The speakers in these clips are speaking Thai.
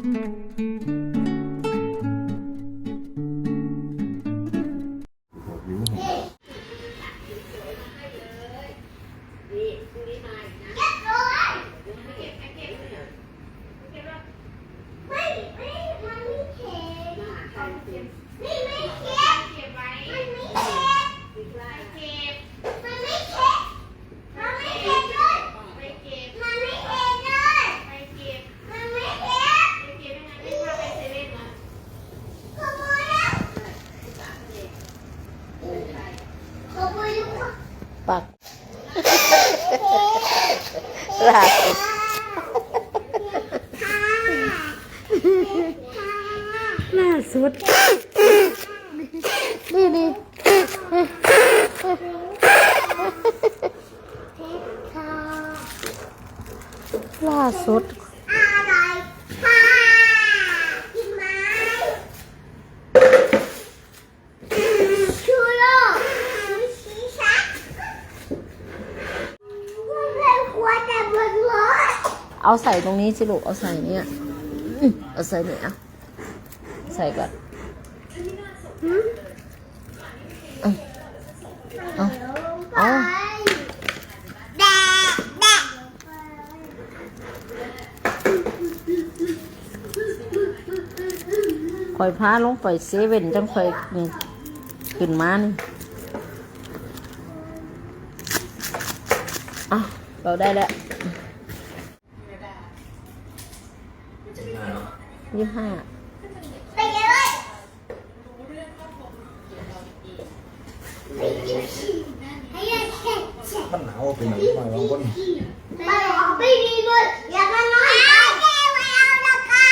ไม่ไม่มันไม่เค็มนี่ไม่เค็มมันไม่เค็มมันไม่เค็มมันไม่เค็มเลยมันไม่เค็มเลยมันไม่เค็มขโมยแล้วขโมยลูกอะ ปัก ล่าสุดล่าสุด นี่นี่ล่าสุด อะไรค่ะกินไหมชูโร่ชูชีชักมันเป็นขวดแต่บนรถ เอาใส่ตรงนี้สิลูก เอาใส่เนี่ยเอาใส่เนี่ยใส่ก่อนเอาเอาเอาคอยพาลงไปเซเว่นจังคอยขึ้นมานี่อะเราได้แล้ว ยี่ห้าไปกันเลยให้ยังแข็งแข็งมันหนาวเป็นหนังมาแล้วคนไปออกไปดีด้วยอย่ามาน้อยไปไม่เอาละเขา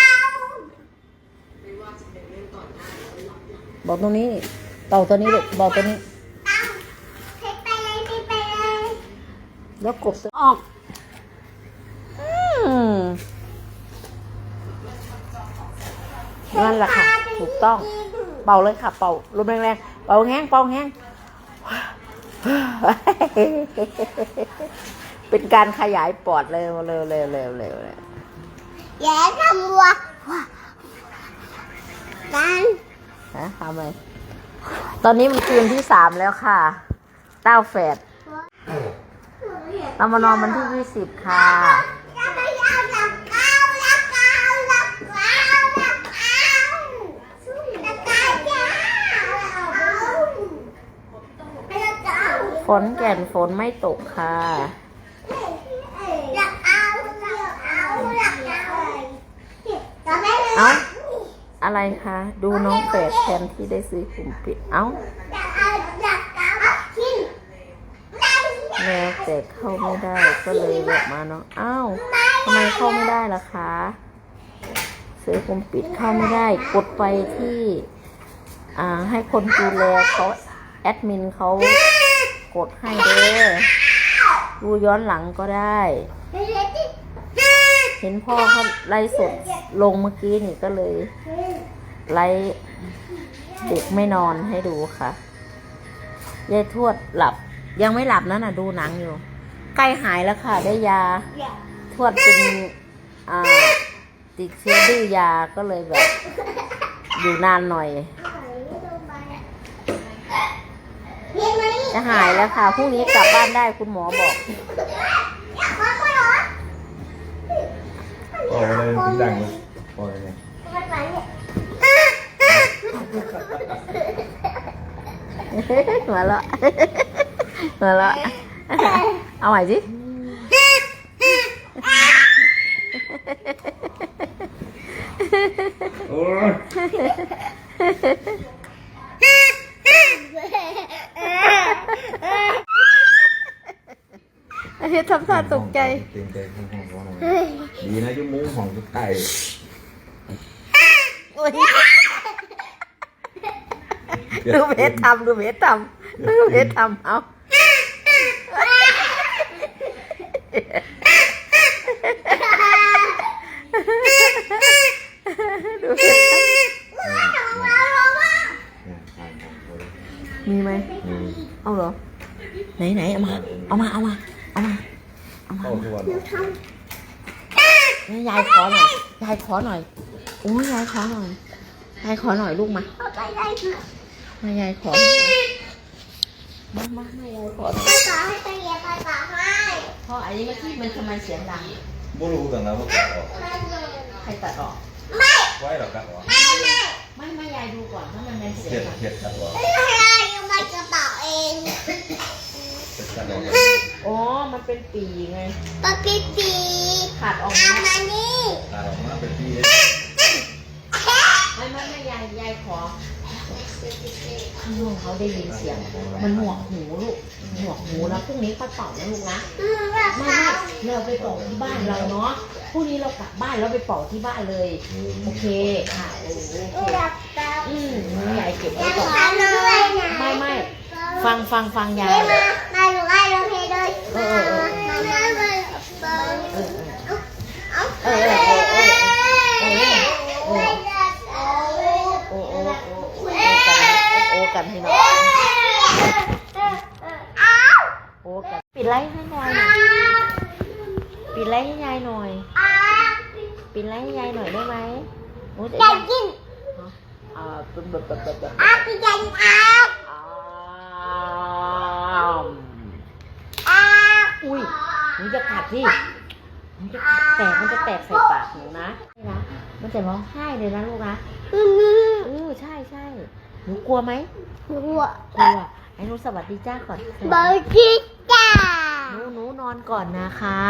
บอกตรงนี้เต่าตัวนี้ลูกบอกตัวนี้ตั้งเทไปเลยเทไปเลยแล้วกบตัวออก อืม นั่นแหละค่ะ ถูกต้อง เป่าเลยค่ะ เป่าลมแรงๆ เป่าแห้งเป่าแห้งเป็นการขยายปอดเร็วเร็วเร็วเร็วเร็วเร็วอย่าทำวัวกันฮะทำไมตอนนี้มันคืนที่สามแล้วค่ะ เต้าแฝดเรามานอนวันที่ยี่สิบค่ะ อย่าไปเอาหลักเก้าหลักเก้าหลักเก้าหลักเก้าหลักเก้าจ้าหลักเก้า ฝนแก่นฝนไม่ตกค่ะหลักเอาหลักเอาหลักเอาจะไม่เลยเอ้าอะไรคะ ดูน้องแฝดแทนที่ได้ซื้อกลุ่มปิด เอ้าหลักเอาหลักเอากินแมวแต่เข้าไม่ได้ก็เลยแวะมาเนาะเอ้าทำไมเข้าไม่ได้ล่ะคะซื้อกลุ่มปิดเข้าไม่ได้ กดไปที่ อ่าให้คนดูแลเขาแอดมินเขา ดให้เด้อดูย้อนหลังก็ได้ เห็นพ่อเขาไล่สดลงเมื่อกี้นี่ก็เลย ไล่เด็กไม่นอนให้ดูค่ะยายทวดหลับ ยังไม่หลับนั่นน่ะ ดูหนังอยู่ ใกล้หายแล้วค่ะ ได้ยา ทวดเป็นติดเชื้อดื้อยาก็เลยแบบ อยู่นานหน่อย จะหายแล้วค่ะพรุ่งนี้กลับบ้านได้คุณหมอบอกโอ้เลยถึงดังเลยโอ้ยมาและมาและเอาใหม่สิโอ้ย ไอ้ เฮ็ดทำท่าตกใจเก่งใจข้างห้องว่าดีนะยุ่มุ้งของสุดท้ายดูเพชรทำดูเพชรทำดูเพชรทำเอาดูเพชรทำมีไหมเอาเหรอไหนไหนเอามา เอามา เอามา เอามาเข้าทุกวันนี่ยายขอหน่อย ยายขอหน่อยโอ้ยยายขอหน่อย ยายขอหน่อยลูกมาเอาไปได้ค่ะมายายขอ มามามายายขอหน่อยไปต่อให้ไปเรียนไปต่อให้พ่ออันนี้เมื่อกี้มันทำไมเสียงดัง บ่รู้กันแล้วว่ากัดออกไม่เลยใครตัดออก ไม่ไว้หรอกัดออกไม่ไม่ไม่ไม่ยายดูก่อนถ้ามันเป็นเสียงเห็งดดังเห็ดกัดออกไม่ได้ยังไปกระเป๋าเองเห็ดกัดออก อ๋อ มันเป็นปีไงปะปีปีขาดออกอามามานี่กัดออกมาเป็นปีเลยไม่ไม่ไม่ยายยายขอข้างนอกเขาได้ยินเสียง มันหนวกหูลูกหนวกหูแล้วพรุ่งนี้ค่อยเป่านะลูกนะอืมแบบไม่ไม่เราไปเป่าที่บ้านเราเนาะพรุ่งนี้เรากลับบ้านแล้วไปเป่าที่บ้านเลย โอเคค่ะโอเคแบบแบบอืมยายเก็บอไว้ยากก่อนทำด้วยนะไม่ไม่ฟังฟังฟังยาย กันโอ้กันให้หน่อยโอ้กันปิดไลท์ให้ยายหน่อยปิดไลท์ให้ยายหน่อยปิดไลท์ให้ยายหน่อยได้ไหมโอ้แต่อยายากกินอ่าแบบแบบแบบแบบแบบอากินยังอา อ้าว อา อุ้ย หนูจะกัดสิหนูจะกัดแตกมันจะแตกใส่ปากหนูนะนี่นะ มันจะร้องไห้เลยนะลูกนะอืมเออใช่ใช่หนูกลัวไหมหนูอะกลัวไอ้หนูสวัสดีจ้าก่อนบอจิจ้าหนูหนูนอนก่อนนะคะ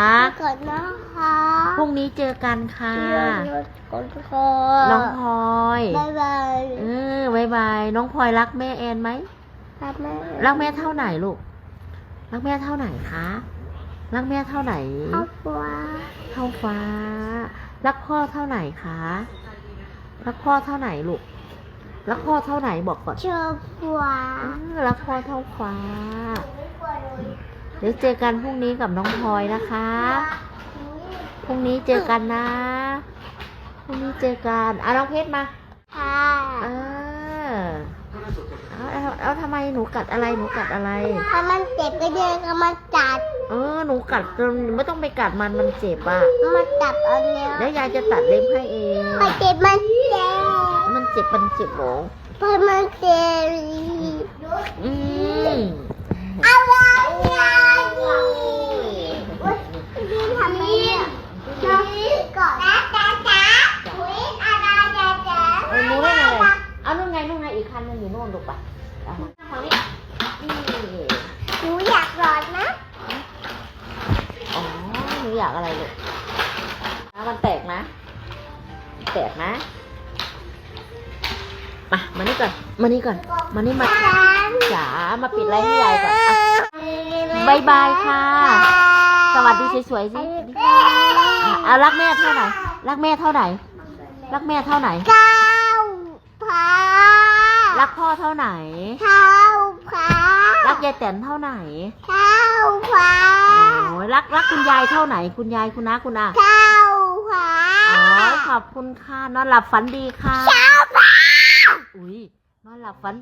ก่อนนะคะพรุ่งนี้เจอกันค่ะก่อนคอน้องพลอยบายบายเออบายบายน้องพลอยรักแม่แอนไหมครับแม่รักแม่เท่าไหนลูกรักแม่เท่าไหนคะ รักแม่เท่าไหนครอบครัวเท่าฟ้า รักพ่อเท่าไหนคะ รักพ่อเท่าไหนลูก รักพ่อเท่าไหนบอกก่อนชอบครัวเออรักพ่อเท่าฟ้า เดี๋ยวเจอกันพรุ่งนี้กับน้องพลอยนะคะ พรุ่งนี้เจอกันนะ พรุ่งนี้เจอกัน อะน้องเพชรมา ค่ะเออ เอาเอาเอาทำไมหนูกัดอะไรหนูกัดอะไร ถ้ามันเจ็บก็เดินก็มาจัดเออหนูกัดจนไม่ต้องไปกัดมันมันเจ็บอะมาจับอันเนี้ยแล้วยายจะตัดเล็บให้เองพอเจ็บมันเจ็บมันเจ็บมันเจ็บเหรอพอมันเจ็บอืม อะไรอะนี่ทำนี่น้องก่อนนะจ๊ะจ๊ะคุยอะไรจ๊ะจ๊ะ เออหนูได้ไงเอานู่นไงนู่นไงอีกคันหนึงอยู่นู่นลูกไปเอามาทางนี้นี่ หนูอยากรอดนะ อ๋อ หนู อยากอะไรลูกน้ำมันแตกนะ แตกนะ มา มานี่ก่อน มานี่ก่อน มานี่มาจ๋า มาปิดอะไรให้ยายก่อนอะบ๊ายบายค่ะ สวัสดีสวยๆสิอะอะรักแม่เท่าไหร่ รักแม่เท่าไหร่ รักแม่เท่าไหร่เท้าพารักพ่อเท่าไหน เท้าพารักยายแตนเท่าไหน เท้าพาโอ้ย รักรักคุณยายเท่าไหน คุณยายคุณน้าคุณอาเท้าพาอ๋อขอบคุณค่ะนอนหลับฝันดีค่ะเท้าพาอุ้ยนอนหลับฝัน